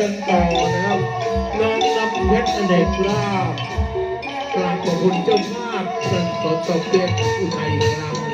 กันต่อนะครับน้องน้ำเพชรอเนกลาบกราบขอบคุณเจ้าภาพสันสดตบเปียกอุทัยครับ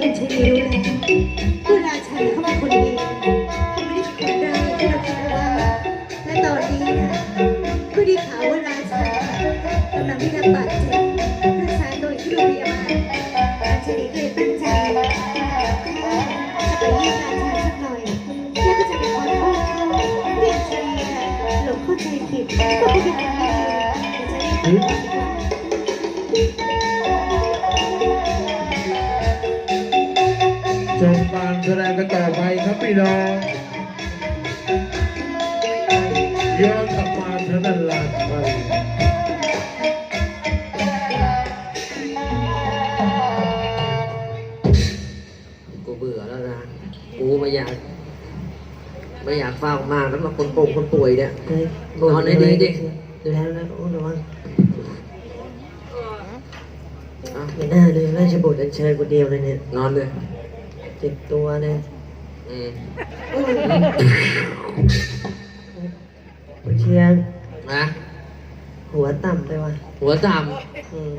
ตอนนี้ฉันรู้แล้วว่าราชันเขาเป็นคนดีเขาไม่ได้เป็นคนร้ายที่เราคิดเอาและตอนนี้นะก็ได้ข่าวว่าราชันกำลังได้รับบาดเจ็บรักษาตัวอยู่ที่โรงพยาบาลราชนเองก็เลยตั้งใจจะไปเยี่ยมราชันสักหน่อยแล้วก็จะไปขอโทษเขาที่อัญชลีน่ะหลงเข้าใจผิดว่าเขาเป็นคนดีเดี๋ยวจะรีบไดี ไปครับพี่น้องย้อนกลับมาทางด้านหลังไปกูเบื่อแล้วนะกูไม่อยากไม่อยากเฝ้ามากแล้วมาคนป่งคนป่วยเนี่ยเฮ้ยนอนให้ดีดิดูแล้วนะโอ้ระวังอะไม่น่าเลยราชบุตรอัญเชิญคนเดียวเลยเนี่ยนอนเลยเจ็บตัวเลยอืมคุณ เชียง นะ หัวต่ำไปว่ะหัวต่ำ อืม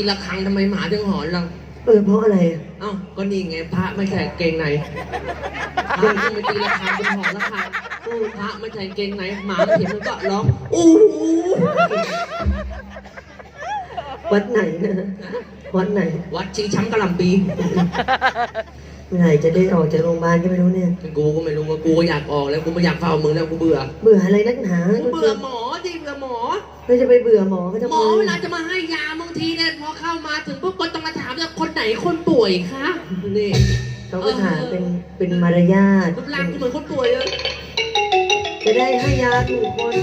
ตีละครังทำไมหมาถึงหอนเราเออเพราะอะไรอะเอ้าก็นี่ไงพระไม่ใส่กางเกงในพระที่ไปตีละครังเป็นหอนละครังอู้พระไม่ใส่กางเกงในหมามันเห็นมันก็ร้องอู้หูวัดไหนนะวัดไหนวัดชิงช้ำกะหล่ำปีเมื่อไหร่จะได้ออกจากโรงพยาบาลก็ไม่รู้เนี่ย กูก็ไม่รู้ว่ากูก็อยากออกแล้วกูไม่อยากเฝ้ามึงแล้วกูเบื่อเบื่ออะไรนักหนากูเบื่อหมอดิเบื่อหมอ เราจะไปเบื่อหมอก็จะหมอเวลาจะมาให้ยาบาง ทีเนี่ยพอเข้ามาถึงปุ๊บก็ต้องมาถามว่าคนไหนคนป่วยคะนี่เขาก็ถามเป็นเป็นมารยาทรูปร่างกูเหมือนคนป่วยเลยจะได้ให้ยาถูกคน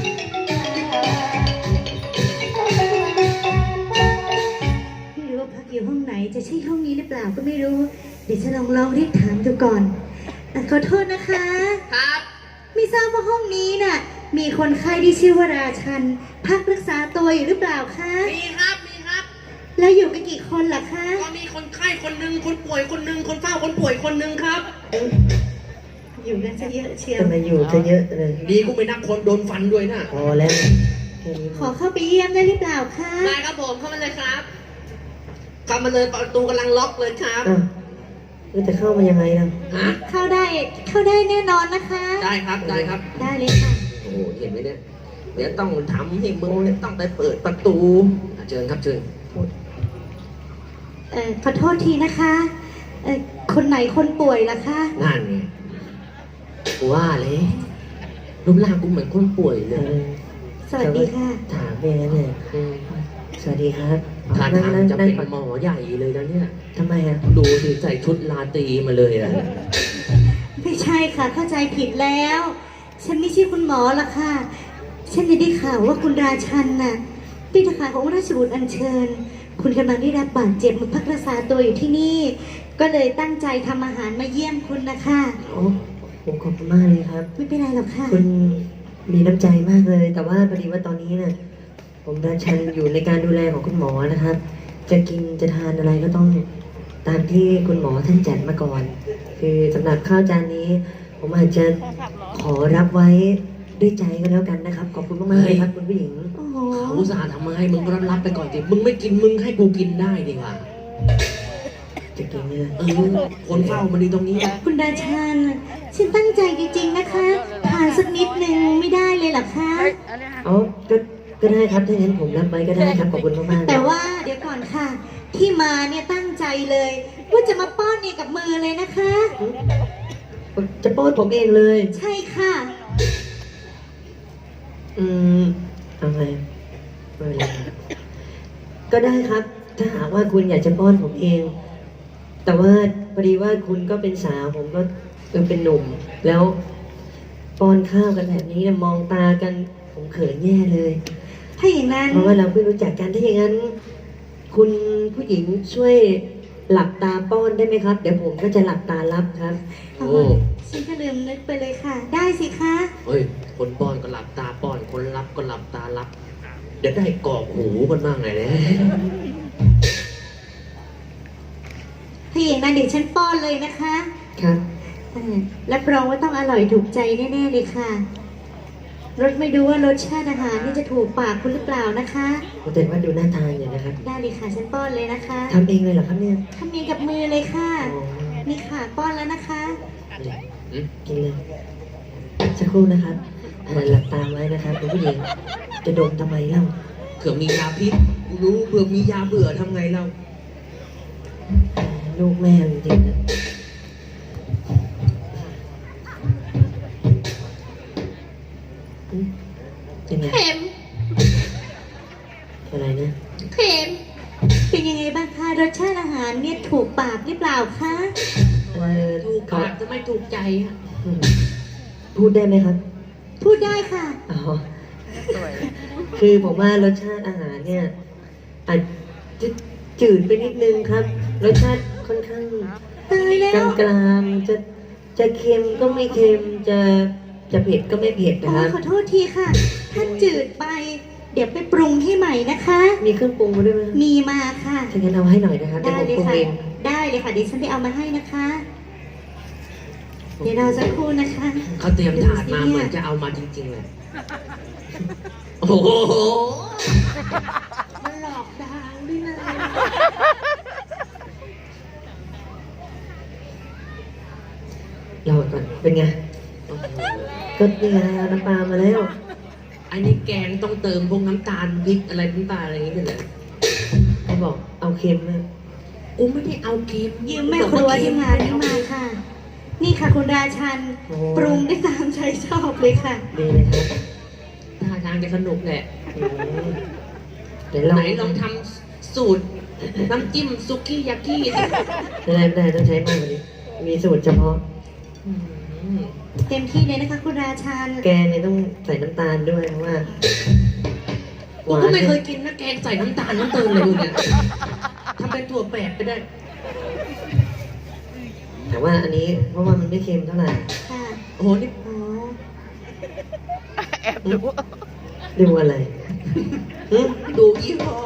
ไม่รู้ว่าพักอยู่ห้องไหนจะใช่ห้องนี้หรือเปล่าก็ไม่รู้ เดี๋ยวฉันลองลองเรียกถามดูก่อนอะขอโทษนะคะ ครับ ไม่ทราบว่าห้องนี้น่ะ มีคนไข้ที่ชื่อว่าราชัน พักรักษาตัวอยู่หรือเปล่าคะมีครับมีครับ แล้วอยู่กันกี่คนล่ะคะก็มีคนไข้คนหนึ่งคนป่วยคนหนึ่งคนเฝ้าคนป่วยคนหนึ่งครับอยู่กันซะเยอะเชียวทำไมอยู่จะเยอะเลย ดีกูไม่นับคนโดนฟันด้วยนะพอแล้วแค่นี้พขออเข้าไปเยี่ยมได้หรือเปล่าคะได้ครับผมเข้ามาเลยครับเข้ามาเลยประตูกำลังล็อกเลยครับอ้าวแล้วจะเข้ามายังไงล่ะฮะเข้าได้เข้าได้แน่นอนนะคะ ได้ครับได้ครับ ได้เลยค่ะ โอ้โหเห็นไหมเนี่ยเดี๋ยวต้องทำให้มึงเนี่ยต้องไปเปิดประตูอะเชิญครับเชิญ เอ่อขอโทษทีนะคะเอ่อคนไหนคนป่วยล่ะคะนั่นไงกูว่าเลยรูปร่างกูเหมือนคนป่วยเลเอยอสวัสดีค่ะ ถามไปงั้นเลยอืมสวัสดีครับท่านั่งทางนั่งจะนั่งเป็นก่อนหมอใหญ่เลยนะเนี่ย ทำไมอะดูสิใส่ชุดลาตรีมาเลยอะไม่ใช่ค่ะ เข้าใจผิดแล้ว ฉันไม่ใช่คุณหมอละค่ะ ฉันได้ข่าวว่าคุณราชันน่ะไปพี่ทหารขององค์ราชบุตรอัญเชิญ คุณกำลังได้รับบาดเจ็บมาพักรักษาตัวอยู่ที่นี่ ก็เลยตั้งใจทำอาหารมาเยี่ยมคุณนะคะ โอ้ผมขอบคุณมากเลยครับ ไม่เป็นไรหรอกค่ะ คุณมีน้ำใจมากเลย แต่ว่าพอดีว่าตอนนี้เนี่ยผมราชันอยู่ในการดูแลของคุณหมอนะครับ จะกินจะทานอะไรก็ต้องตามที่คุณหมอท่านจัดมาก่อน คือสำหรับข้าวจานนี้ ผมอาจจะขอรับไว้ด้วยใจก็แล้วกันนะครับ ขอบคุณมากๆเลยครับคุณผู้หญิงโอ้โห เขาอุตส่าห์ทำมาให้มึงก็รับไปก่อนสิมึงไม่กินมึงให้กูกินได้ดีกว่าจะกินเนี่ยเออคนเฝ้ามันดีตรงนี้คุณราชันฉันตั้งใจจริงๆนะคะทานสักนิดนึงไม่ได้เลยเหรอคะอ๋อก็ก็ได้ครับถ้างั้นผมรับไว้ก็ได้ครับขอบคุณมากๆแต่ว่าเดี๋ยวก่อนค่ะ ที่มาเนี่ยตั้งใจเลยว่าจะมาป้อนเองกับมือเลยนะคะ จะป้อนผมเองเลย ใช่ค่ะ อืม เอาไงไม่เป็นไรครับก็ได้ครับ ถ้าหากว่าคุณอยากจะป้อนผมเอง แต่ว่าพอดีว่าคุณก็เป็นสาวผมก็เออเป็นหนุ่ม แล้วป้อนข้าวกันแบบนี้เนี่ยมองตากัน ผมเขินแย่เลย ถ้าอย่างนั้น เพราะว่าเราเพิ่งรู้จักกันถ้าอย่างนั้น คุณผู้หญิงช่วย หลับตาป้อนได้ไหมครับ เดี๋ยวผมก็จะหลับตารับครับ โอ้ ฉันก็ลืมนึกไปเลยค่ะ ได้สิคะ เฮ้ย คนป้อนก็หลับตาป้อน คนรับก็หลับตารับ เดี๋ยวได้กรอกหูกันบ้างไงเนี่ยถ้าอย่างนั้นเดี๋ยวฉันป้อนเลยนะคะ ครับเออรับรองว่าต้องอร่อยถูกใจแน่ๆเลยค่ะ รสไม่ดูว่ารสชาติอาหารนี่จะถูกปากคุณหรือเปล่านะคะผมแต่ว่าดูน่าทานอยู่นะครับได้เลยค่ะฉันป้อนเลยนะคะทำเองเลยเหรอครับเนี่ยทำเองกับมือเลยค่ะอ๋อนี่ค่ะป้อนแล้วนะคะ อืมกินเลยสักครู่นะครับอ่าหลับตาไว้นะครับคุณผู้หญิงจะดมทำไมเล่าเผื่อมียาพิษกูรู้เผื่อมียาเบื่อทำไงเรา ลูกแม่จริงๆนะ อืมยังไงเค็มอะไรนะเค็มเป็นยังไงบ้างคะรสชาติอาหารเนี่ยถูกปากหรือเปล่าคะเออถูกขอปากจะไม่ถูกใจอะอืมพูดได้ไหมครับ พูดได้ค่ะอ๋อคือผมว่ารสชาติอาหารเนี่ยอาจจะจืดไปนิดนึงครับ รสชาติค่อนข้างตายแล้กลาวงกลางๆจะจะเค็มก็ไม่เค็มจะ จะเผ็ดก็ไม่เผ็ดอ๋นะอครับขอโทษทีค่ะ ถ้าจืดไป เดี๋ยวไปปรุงให้ใหม่นะคะ มีเครื่องปรุงมาด้วยไหมมีมาค่ะ ถ้างั้นเอาให้หน่อยนะครับเดี๋ยวได้ผมเลยปรุงค่ะ เองได้เลยค่ะเดี๋ยวฉันไปเอามาให้นะคะ เดี๋ยวเราสักครู่นะคะ เขาเตรียมถาดมาเหมือนจะเอามาจริงๆเลย โอ้โห มันหลอกดาวด้วยนะเราก่อนเป็นไง ก็นี่ไงเอาน้ำปลามาแล้วอันนี้แกงต้องเติมพวกน้ำตาลพริกอะไรน้ำตาลอะไรอย่างเงี้ยด้วยเหรอเขาบอกเอาเค็มนะกูไม่ได้เอาเค็มยืมแม่ครัวที่งานนี้มาค่ะ นี่ค่ะคุณราชันโอ้ปรุงได้ตามใจชอบเลยค่ะดีเลยครับท่าทางจะสนุกแหละอืมเดี๋ยวเราไหนลองทำสูตรน้ำจิ้มซุกี้ยากิสิไม่ได้ไม่ได้ต้องใช้มากกว่านี้ มีสูตรเฉพาะอืม เต็มที่เลยนะคะคุณราชันแกเนี่ยต้องใส่น้ำตาลด้วยเพราะว่ากูก็ไม่เคยกินนะแกงใส่น้ำตาลน้ำเติมเลยมึงเนี่ยทำเป็นถั่วแปดไปได้ แต่ว่าอันนี้เพราะว่ามันไม่เค็มเท่าไหร่ค่ะโอ้โหนี่อ๋อดูอะไรหึดูยี่ห้อ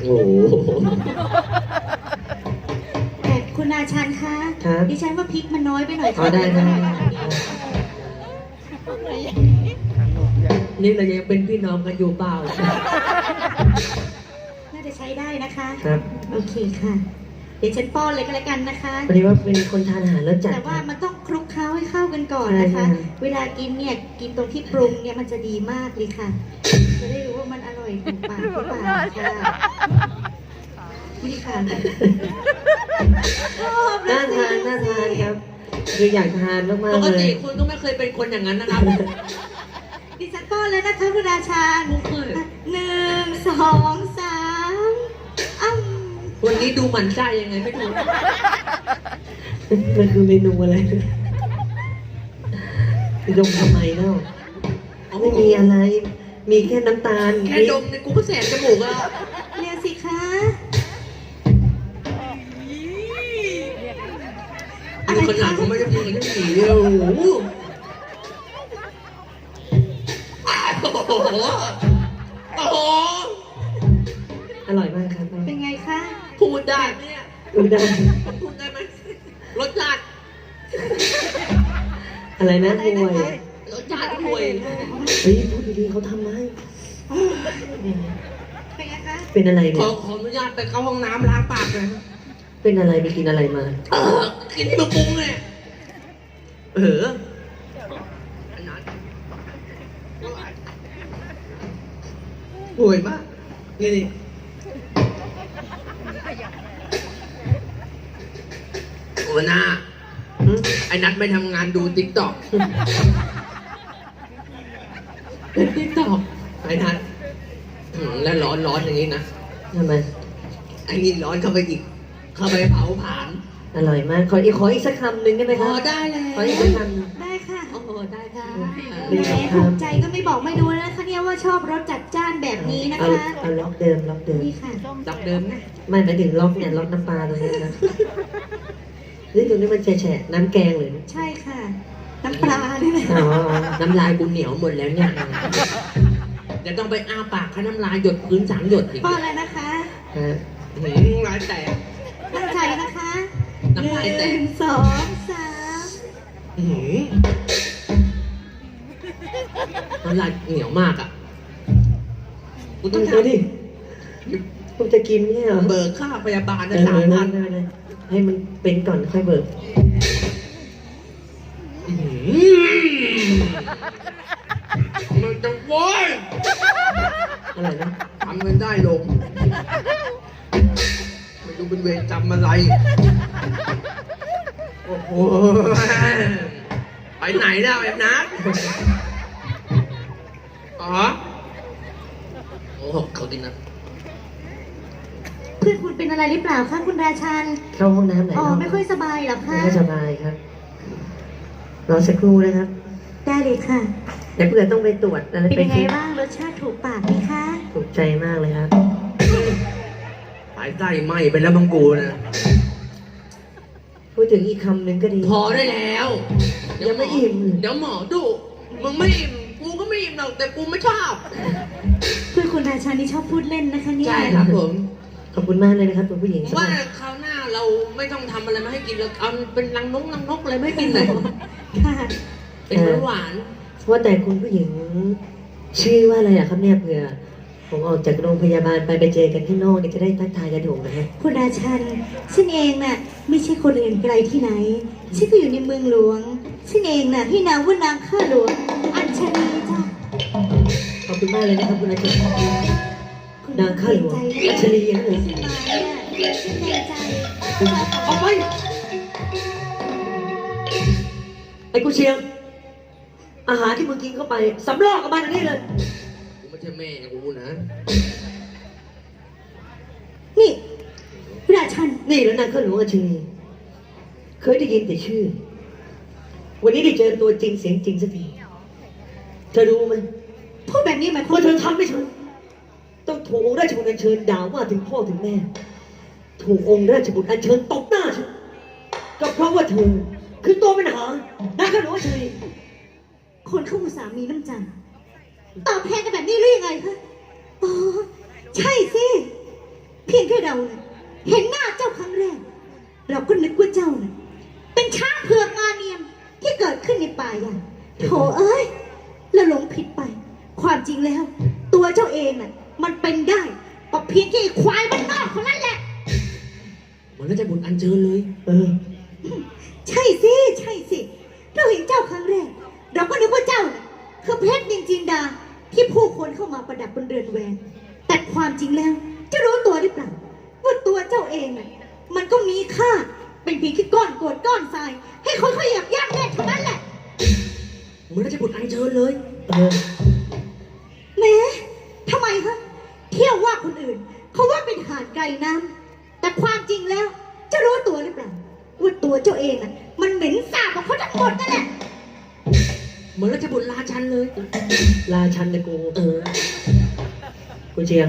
โอ้โหแต่ คุณราชันคะครับดิฉันว่าพริกมันน้อยไปหน่อยอ๋อได้ได้ได้ นี่เรายังเป็นพี่น้องกันอยู่เปล่า น่าจะใช้ได้นะคะ ครับโอเคค่ะ เดี๋ยวฉันป้อนเลยก็แล้วกันนะคะ พอดีว่าเป็นคนทานอาหารแล้วจัด แต่ว่ามันต้องคลุกเคล้าให้เข้ากันก่อนใช่นะคะใช่ เวลากินเนี่ยกินตรงที่ปรุงเนี่ยมันจะดีมากเลยค่ะ จะได้รู้ว่ามันอร่อยถูกปากหรือเปล่าค่ะ นี่ค่ะชอบเลน่ายทานน่าทานครับ คืออยากทานมาปกกๆเลติย คุณก็ไม่เคยเป็นคนอย่างนั้นนะครับดิฉันป้อนเลยนะคะคุณราชาญมุกเคยหนึ่งสองสามอ้ำวันนี้ดูหมันใจยังไงไม่รู้มันคือเมนูอะไรดมทำไมเล่าไม่มีอะไร มีแค่น้ำตาลแค่ดมเนี่ยกูก็แสบจมูกแล้ว ดูขนาดผมไม่ได้พูดกันที่สี่เลยโอ้โหอ้าวโอ้โหโอ้โหอร่อยมากครับเป็นไงคะพูดได้ไหมเนี่ยพูดได้พูดได้ไหมรสชาติอะไรนะอะไรห่นะวยคะรสชาติห่วยเฮ้ยพูดดีๆเขาทำไมเป็นไงคะ เป็นอะไรขเนี่อย ขออนุญาตไปเข้าห้องน้ำล้างปากหน่อยนะ เป็นอะไรไปกินอะไรมา เออกินที่มึงปรุงเลยเอออันนั้นห่วยมาก นี่นี่โอ้หน้าหึไอ้นัทไม่ทำงานดูติ๊กต็อกติ๊กต็อกไอ้นัทอืมแล้วร้อนร้อนอย่างนี้นะทำไม ไอ้นี่ร้อนเข้าไปอีก เข้าไปเผาผลาญอร่อยมาก ขออีกขออีกสักคำหนึ่งได้ไหมพครัอบได้แล้วขออีกสักคได้ค่ะโอ้โหได้ค่ะดีแหมครับถูกใจก็ไม่บอกไม่ดูนะคะเนี่ยว่าชอบรสจัดจ้านแบบนี้นะำเอาคะ เอาล็อกเดิมล็อกเดิม นี่ค่ะ ดับเดิมนะไม่หมายถึงล็อกเนี่ยล็อกน้ำปลาตรงนี้นะเฮ้ยตรงนี้มันแฉะๆน้ำแกงหรือใช่ค่ะ น้ำปลาด้วยนะอ๋อน้ำลายกูเหนียวหมดแล้วเนี่ยจะต้องไปอ้าปากให้น้ำลายหยดพื้นสามหยดอีกป้อนแล้วนะคะ ฮะ หืมลายแตก ตั้งใจนะคะน้ำลายแตกหนึ่งสองสามหืมน้ำลายเหนียวมากอะกูต้องดูดิทำผมจะกินเนี่ยเหรอเบิกค่าพยาบาลเอนะอสามพันได้ได้ให้มันเป็นก่อนค่อยเบิกหืมมันจะโว้ยอะไรนะทำกันได้ลงูเป็นเวรกรรมอะไร โอ้โห ไปไหนแล้วไอ้นัทอ๋อ โอ้โหเขากินนะเพื่อนคุณเป็นอะไรหรือเปล่าคะคุณราชัน เข้าห้องน้ำไหนอ๋อเนาะไม่ค่อยสบายเหรอไม่คะค่อยสบายครับ รอสักครู่นะครับได้เลยค่ะ เดี๋ยวเพื่อต้องไปตรวจอะไรเป็นไปยังไงบ้างรสชาติถูกปากไหมคะ ถูกใจมากเลยครับายใจไหมไปแล้วมังกูนะ พูดถึงอีกคำหนึ่งก็ดี พอได้แล้ว ยังไม่อิ่ม เดี๋ยวหมอดุมึงไม่อิ่ม กูก็ไม่อิ่มหรอกแต่กูไม่ชอบเพื่อนคุณราชันนี่ชอบพูดเล่นนะคะเนี่ยใช่ครับผม ขอบคุณมากเลยนะครับคุณผู้หญิงผมสำหว่ารับคราวหน้าเราไม่ต้องทำอะไรมาให้กินเราเอาเป็นรังนกรังนกอะไรไม่ให้กินเลยค่ะเป็นหวานว่าแต่คุณผู้หญิง ชื่อว่าอะไรอะครับเนี่ยเผื่อ ผมออกจากโรงพยาบาลไปไปเจอกันข้างนอกเนี่ยจะได้ทักทายกันถูกนะฮะคุณราชันฉันเองน่ะไม่ใช่คนอื่นไกลที่ไหนฉันก็อยู่ในเมืองหลวงฉันเองน่ะพี่นางว่านางข้าหลวง อัญชลีจ้ะขอบคุณมากเลยนะครับคุณอาจารย์คุณนางข้าหลวงเกรงใจอัญชลีนะเหรอฉันมาเนี่ยฉันเกรงใจเอาไปไอ้กูเชียง อาหารที่มึงกินเข้าไปสำรอกกับมันอันนี้เลยกูไม่ใช่แม่กูนะ นี่ราชันนี่แล้วนางข้าหลวงอัญชลีเคยได้ยินแต่ชื่อ วันนี้ได้เจอตัวจริงเสียงจริงสักที เธอรู้ไหมพูดแบบนี้หมายความว่าว่าเธอทำไม่ถูกต้องถูกองค์ราชบุตรอัญเชิญด่าว่าถึงพ่อถึงแม่ ถูกองค์ราชบุตรอัญเชิญตบหน้าฉันก็เพราะว่าเธอคือตัวปัญหานักขนมเฉยคนเข้าอุตสาห์มีน้ำใจ ตอบแทนกันแบบนี้หรือยังไงคะอ๋อใช่สิเพียงแค่เราน่ะเห็นหน้าเจ้าครั้งแรก เราก็นึกว่าเจ้าน่ะเป็นช้างเผือกงาเนียมที่เกิดขึ้นในป่าใหญ่โถเอ้ยเราหลงผิดไป ความจริงแล้ว ตัวเจ้าเองน่ะมันเป็นได้ก็เพียงแค่ไอ้ควายบ้านนอกคนนั้นแหละ เหมือนก็จะบุญอันเชิญเลย เออ แต่ความจริงแล้วเจะรู้ตัวหรือเปล่าว่าตัวเจ้าเองน่ะมันเหม็นสาบของเขาทั้งหมดนั่นแหละเหมือนราชบุตรราชันเลย ราชันนะกูเออกูเชียง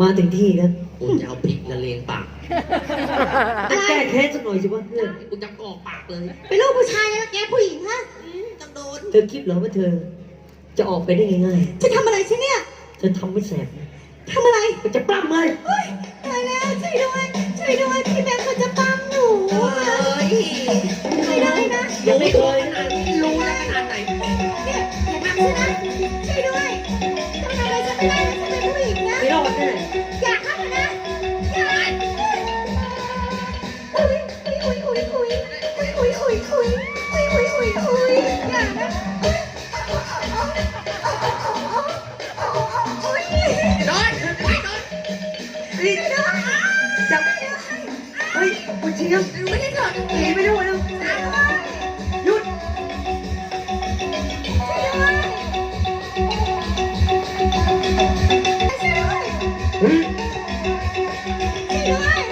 มาถึงที่แล้วกูจะเอาพริกละเลงปากต้องแก้แค้นสักหน่อยสิวะเพื่อนกูจะกรอกปากเลย เป็นลูกผู้ชายแล้วแกผู้หญิงฮะอืมต้องโดน เธอคิดเหรอว่าเธอ จะออกไปได้ง่ายจะทำอะไรฉันเนี่ยๆเธอทำไม่แสบนะ ทำอะไร มันจะปล้ำเลยเฮ้ยตายแล้วช่วยด้วยช่วยด้วยพี่แบงค์เขาจะปั้มหนูโอ้อะยช่วยด้วยนะยังไม่เคยขนาดนี้รู้แล้วขนาดไหนเนี่ยอย่าทำฉันนะช่วยด้วยต้องทำอะไรฉันไม่ได้นะฉันเป็นผู้หญิงนะไม่รอดแน่ อย่าทำนะอย่า เฮ้ยกูเชียงไม่ได้โดเหนีไปด้วยแล้วหยุดเฮ้ย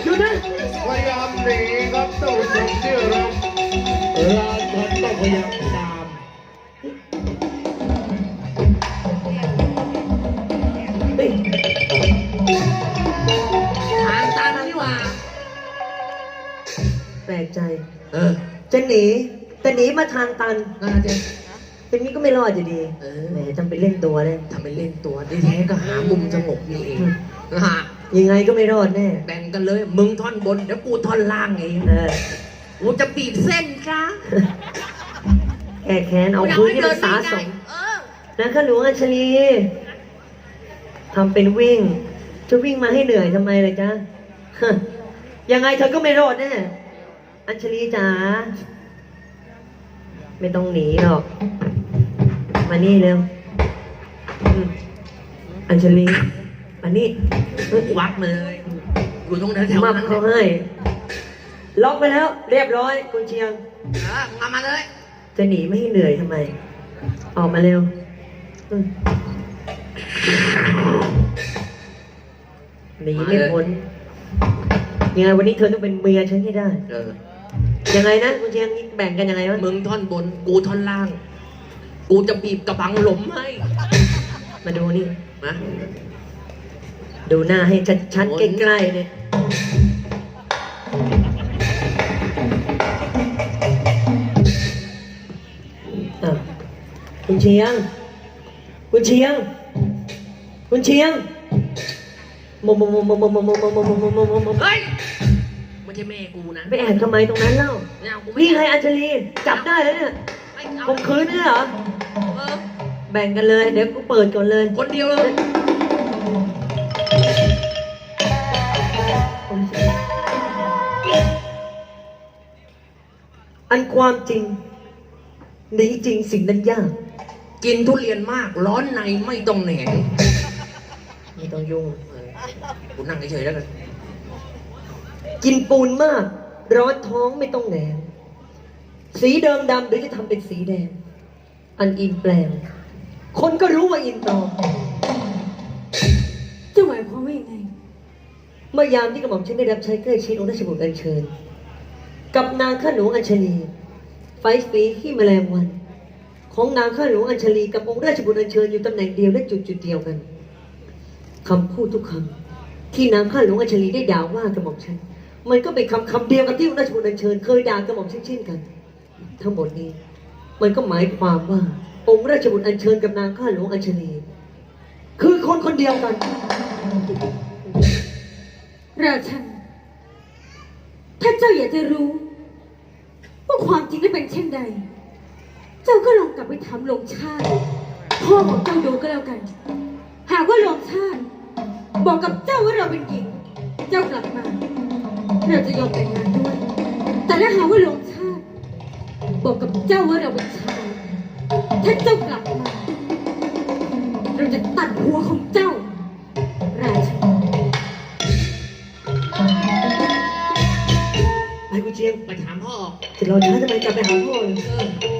หยุดนะพยายามหนีครับท่านผู้ชมที่รักราชันต้องพยายาม หนี แต่หนีมาทางตันน่าจะเป็นนี้ก็ไม่รอดอยู่ดีเออแหมจำเป็นเล่นตัวเลยทำเป็นเล่นตัวที่แท้ก็หามุมสงบนี่เองนะฮะยังไงก็ไม่รอดแน่แบ่งกันเลย มึงท่อนบนเดี๋ยวกูท่อนล่างเองเออกูจะบีบเส้นจ้าแก้แค้นเอาพื้นที่มันสาสมเออนะข้าหลวงอัญชลีทำเป็นวิ่ง จะวิ่งมาให้เหนื่อยทำไมเลยจ๊ะฮะยังไงเธอก็ไม่รอดแน่อัญชลีจ๋า ไม่ต้องหนีหรอก มานี่เร็วอืมอัญชลีมานี่วักเลย อยู่ตรงแถวๆมานั้นเขาให้ล็อกไปแล้ว เรียบร้อย คุณเชียง เออมามาเลยจะหนีไม่ให้เหนื่อยทำไม ออกมาเร็วอืมหนีไม่พ้นยังไงวันนี้เธอต้องเป็นเมียฉันให้ได้ เออ ยังไงนะคุณเชียงแบ่งกันยังไงวะมึงท่อนบน กูท่อนล่าง กูจะบีบกระบังหลมให้มาดูนี่นะดูหน้าให้ชัดๆใกล้ๆเนี่ยอะคุณเชียง คุณเชียง คุณเชียงโมโมโมโมโมโมโมโมโมโมโมโมโมโมเฮ้ย ไม่ใช่แม่กูนะไปแอบทำไมตรงนั้นเล่า ไม่เอากูไม่นี่ไงเอาอัญชลี จับได้แล้วเนี่ยไม่เอาข่มขืนนี่เหรอ เออแบ่งกันเลย เดี๋ยวกูเปิดก่อนเลยคนเดียวเลยอันความจริงหนีจริงสิ่งนั้นยาก กินทุเรียนมาก ร้อนในไม่ต้องแหนงไม่ต้องยุ่งเออกูนั่งเฉยๆแล้วกัน กินปูนมาก ร้อนท้องไม่ต้องแหนงสีเดิมดำหรือจะทำเป็นสีแดง อันอินแปลง คนก็รู้ว่าอินปลอมจะหมายความว่ายังไง เมื่อยามที่กระหม่อมฉันได้รับใช้ใกล้ชิดองค์ราชบุตรอัญเชิญ กับนางข้าหลวงอัญชลีไฟสีที่แมลงวัน ของนางข้าหลวงอัญชลีกับองค์ราชบุตรอัญเชิญอยู่ตำแหน่งเดียวและจุดจุดๆเดียวกันคำพูดทุกคำที่นางข้าหลวงอัญชลีได้ด่าว่ากระหม่อมฉัน มันก็เป็นคำคำเดียวกับที่องค์ราชบุตรอัญเชิญเคยด่ากระหม่อมฉันเช่นกัน ทั้งหมดนี้ มันก็หมายความว่า องค์ราชบุตรอัญเชิญกับนางข้าหลวงอัญชลีคือคนคนเดียวกัน ราชันถ้าเจ้าอยากจะรู้ว่าความจริงนั้เป็นเช่นใด เจ้าก็ลองกลับไปถามหลวงชาติพ่อของเจ้าดูก็แล้วกัน หากว่าหลวงชาติ บอกกับเจ้าว่าเราเป็นหญิง เจ้ากลับมา เราจะยอมแต่งงานด้วย แต่ถ้าหากว่าหลวงชาติ บอกกับเจ้าว่าเราเป็นชายถ้าเจ้ากลับมา เราจะตัดหัวของเจ้า ราชันไปกูเชียงไปถามพ่อจะรอช้าทำไมกลับไปหาพ่อเลย เออ